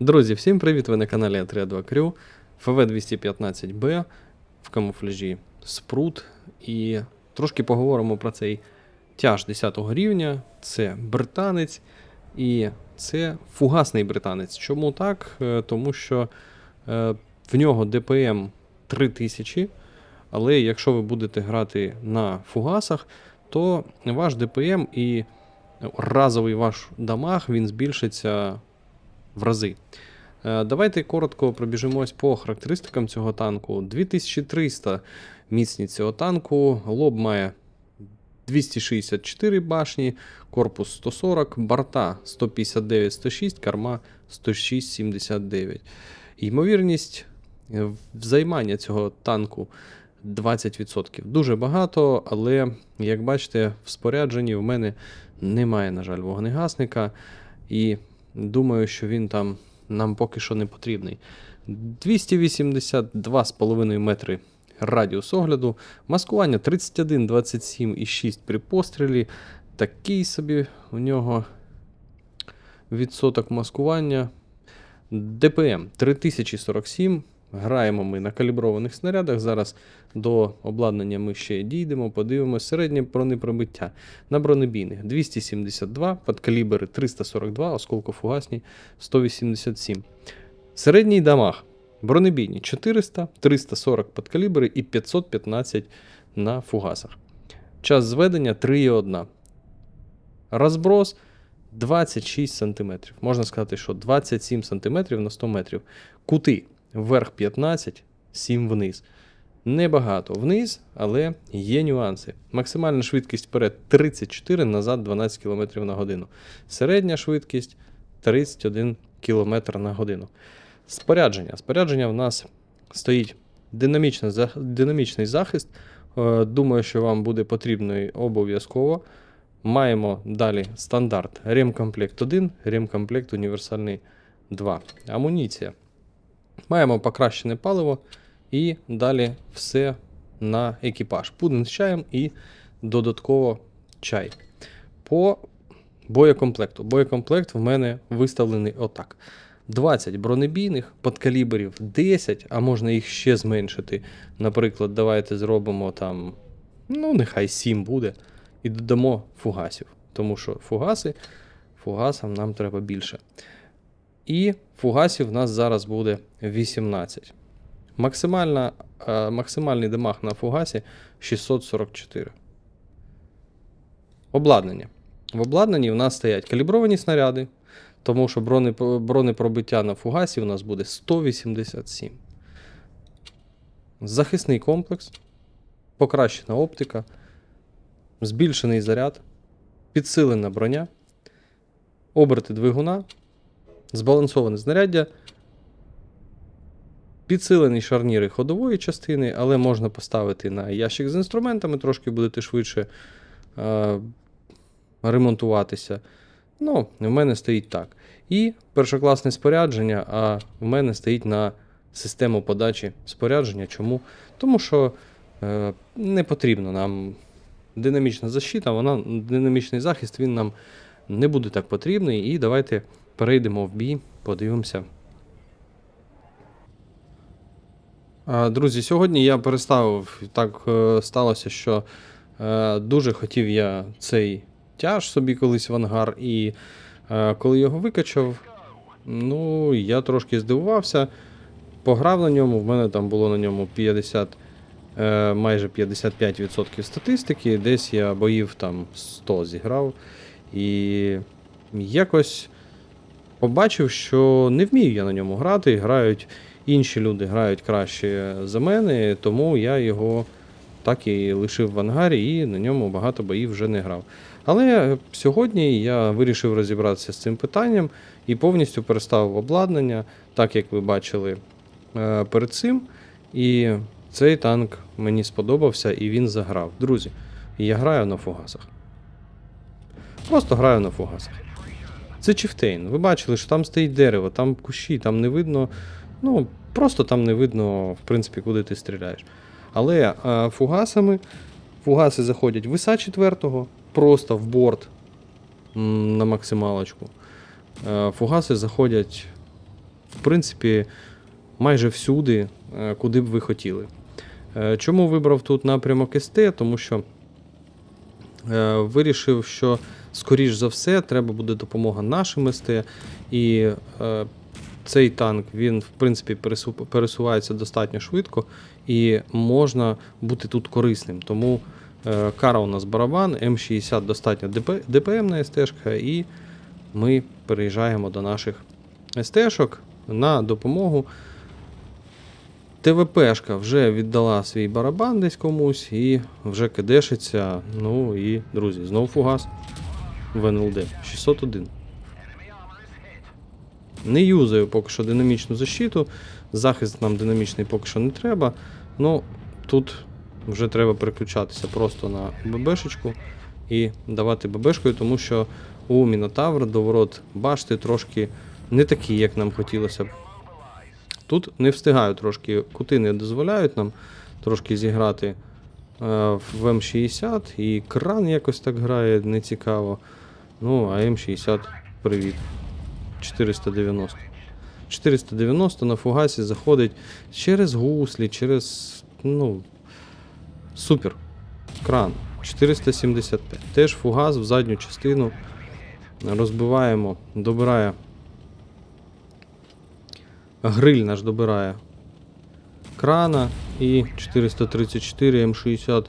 Друзі, всім привіт! Ви на каналі Атреа Крю, ФВ-215Б в камуфляжі Спрут. І трошки поговоримо про цей тяж 10 рівня. Це британець і це фугасний британець. Чому так? Е, Тому що е, в нього ДПМ 3000, але якщо ви будете грати на фугасах, то ваш ДПМ і разовий ваш дамаг він збільшиться в рази. Е, Давайте коротко пробіжимось по характеристикам цього танку. 2300 міцність цього танку, лоб має 264 башні, корпус 140, борта 159-106, корма 106-79. Ймовірність е, займання цього танку 20%. Дуже багато, але, як бачите, в спорядженні в мене немає, на жаль, вогнегасника. І думаю, що він там нам поки що не потрібний. 282,5 метри радіус огляду, маскування 31, 27 і 6 при пострілі. Такий собі у нього відсоток маскування. ДПМ 3047. Граємо ми на каліброваних снарядах. Зараз до обладнання ми ще дійдемо, подивимося. Середнє бронепробиття на бронебійних 272, подкалібри 342, осколкофугасні 187. Середній дамаг бронебійні 400, 340 подкалібри і 515 на фугасах. Час зведення 3,1. Розброс 26 см. Можна сказати, що 27 см на 100 метрів. Кути вверх 15, 7 вниз. Небагато вниз, але є нюанси. Максимальна швидкість вперед 34, назад 12 км на годину. Середня швидкість 31 км на годину. Спорядження. Спорядження в нас стоїть динамічний захист. Е, Думаю, що вам буде потрібний обов'язково. Маємо далі стандарт ремкомплект 1, ремкомплект універсальний 2. Амуніція. Маємо покращене паливо і далі все на екіпаж. Пудинг з чаєм і додатково чай. По боєкомплекту. Боєкомплект в мене виставлений отак. 20 бронебійних, подкалібрів 10, а можна їх ще зменшити. Наприклад, давайте зробимо там, ну, нехай 7 буде, і додамо фугасів. Тому що фугаси, фугасам нам треба більше. І фугасів в нас зараз буде 18. Максимальна, е, максимальний дамаг на фугасі 644. Обладнання. В обладнанні в нас стоять калібровані снаряди, тому що бронепробиття на фугасі у нас буде 187. Захисний комплекс, покращена оптика, збільшений заряд, підсилена броня, оберти двигуна, збалансоване знаряддя, підсилені шарніри ходової частини, але можна поставити на ящик з інструментами, трошки будете швидше е, ремонтуватися. Ну, в мене стоїть так. І першокласне спорядження, а в мене стоїть на систему подачі спорядження. Чому? Тому що е, не потрібно нам динамічна защита, вона, динамічний захист він нам не буде так потрібний. І давайте перейдемо в бій, подивимося. Друзі, сьогодні я переставив. Так е, сталося, що е, дуже хотів я цей тяж собі колись в ангар, і е, коли його викачав, ну, я трошки здивувався. Пограв на ньому, в мене там було на ньому 50, е, майже 55% статистики, десь я боїв там 100 зіграв. І якось побачив, що не вмію я на ньому грати. Грають інші люди грають краще за мене, тому я його так і лишив в ангарі і на ньому багато боїв вже не грав. Але сьогодні я вирішив розібратися з цим питанням і повністю переставив обладнання, так як ви бачили е, перед цим. І цей танк мені сподобався і він заграв. Друзі, я граю на фугасах. Просто граю на фугасах. Це Чифтейн. Ви бачили, що там стоїть дерево, там кущі, там не видно. Ну, просто там не видно, в принципі, куди ти стріляєш. Але е, фугасами, фугаси заходять виса четвертого, просто в борт на максималочку. Е, фугаси заходять в принципі, майже всюди, е, куди б ви хотіли. Чому вибрав тут напрямок СТ? Тому що вирішив, що скоріш за все треба буде допомога нашим СТ, і е, цей танк він в принципі пересувається достатньо швидко і можна бути тут корисним. Тому е, кара у нас барабан, М60 достатньо ДП, ДПМна СТ-шка, і ми переїжджаємо до наших СТ-шок на допомогу. ТВПшка вже віддала свій барабан десь комусь і вже кидешиться. Ну і, друзі, знову фугас в НЛД 601. Не юзаю поки що динамічну защиту. Захист нам динамічний поки що не треба. Ну, тут вже треба переключатися просто на ББшечку і давати ББшкою, тому що у Мінотавра доворот башти трошки не такий, як нам хотілося б. Тут не встигаю трошки, кути не дозволяють нам трошки зіграти е, в М60, і кран якось так грає нецікаво. Ну, а М60 привіт. 490. 490 на фугасі заходить через гуслі, через. Ну. Супер. Кран. 475. Теж фугас в задню частину. Розбиваємо, добирає. Гриль наш добирає крана і 434 М60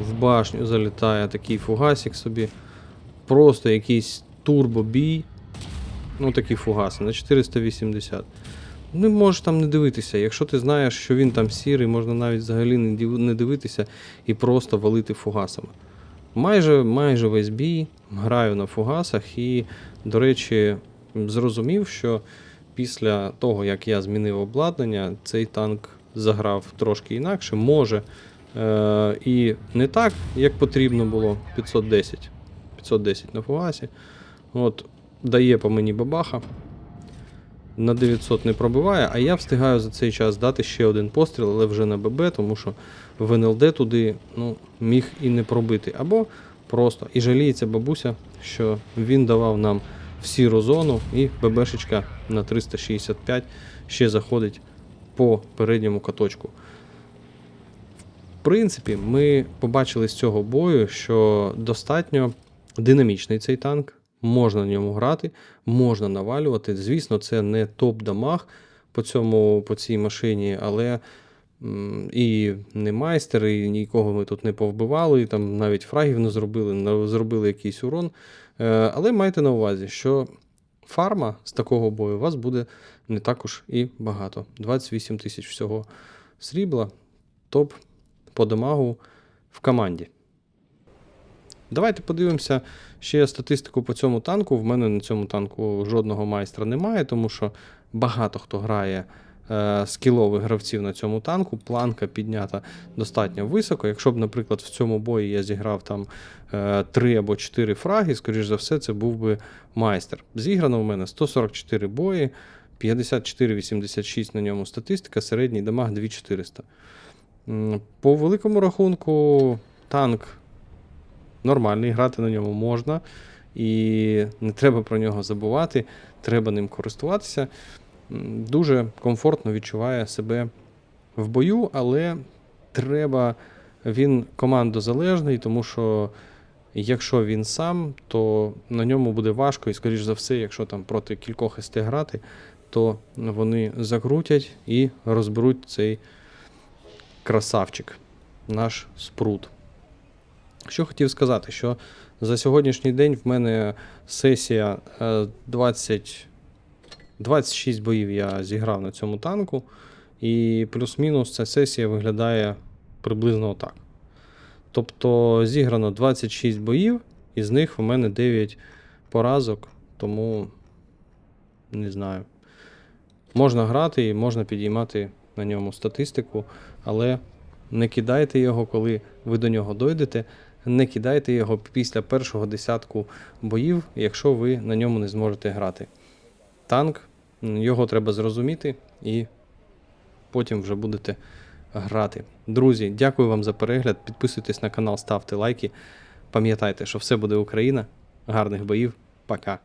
в башню залітає такий фугасик собі. Просто якийсь турбобій. Ну, такі фугаси на 480. Не можеш там не дивитися. Якщо ти знаєш, що він там сірий, можна навіть взагалі не дивитися і просто валити фугасами. Майже, майже весь бій граю на фугасах і, до речі, зрозумів, що після того, як я змінив обладнання, цей танк заграв трошки інакше. Може е- і не так, як потрібно було 510. 510 на фугасі. От, дає по мені бабаха. На 900 не пробиває, а я встигаю за цей час дати ще один постріл, але вже на ББ, тому що в НЛД туди ну, міг і не пробити. Або просто і жаліється бабуся, що він давав нам в сіру зону, і ББшечка на 365 ще заходить по передньому каточку. В принципі, ми побачили з цього бою, що достатньо динамічний цей танк, можна на ньому грати, можна навалювати. Звісно, це не топ-дамаг по, цьому, по цій машині, але і не майстер, і нікого ми тут не повбивали, і там навіть фрагів не зробили, не зробили якийсь урон. Е, Але майте на увазі, що фарма з такого бою у вас буде не також і багато. 28 тисяч всього срібла, топ по дамагу в команді. Давайте подивимося ще статистику по цьому танку. В мене на цьому танку жодного майстра немає, тому що багато хто грає е, скілових гравців на цьому танку. Планка піднята достатньо високо. Якщо б, наприклад, в цьому бої я зіграв там е, 3 або 4 фраги, скоріш за все, це був би майстер. Зіграно в мене 144 бої, 54-86 на ньому статистика, середній дамаг 2400. По великому рахунку, танк нормальний, грати на ньому можна. І не треба про нього забувати, треба ним користуватися. Дуже комфортно відчуває себе в бою, але треба. Він командозалежний, тому що якщо він сам, то на ньому буде важко, і, скоріш за все, якщо там проти кількох СТ грати, то вони закрутять і розберуть цей красавчик, наш спрут. Що хотів сказати, що за сьогоднішній день в мене сесія е, 20, 26 боїв я зіграв на цьому танку, і плюс-мінус ця сесія виглядає приблизно отак. Тобто зіграно 26 боїв, із них у мене 9 поразок, тому не знаю. Можна грати і можна підіймати на ньому статистику, але не кидайте його, коли ви до нього дойдете. Не кидайте його після першого десятку боїв, якщо ви на ньому не зможете грати. Танк, його треба зрозуміти і потім вже будете грати. Друзі, дякую вам за перегляд. Підписуйтесь на канал, ставте лайки. Пам'ятайте, що все буде Україна. Гарних боїв. Пока.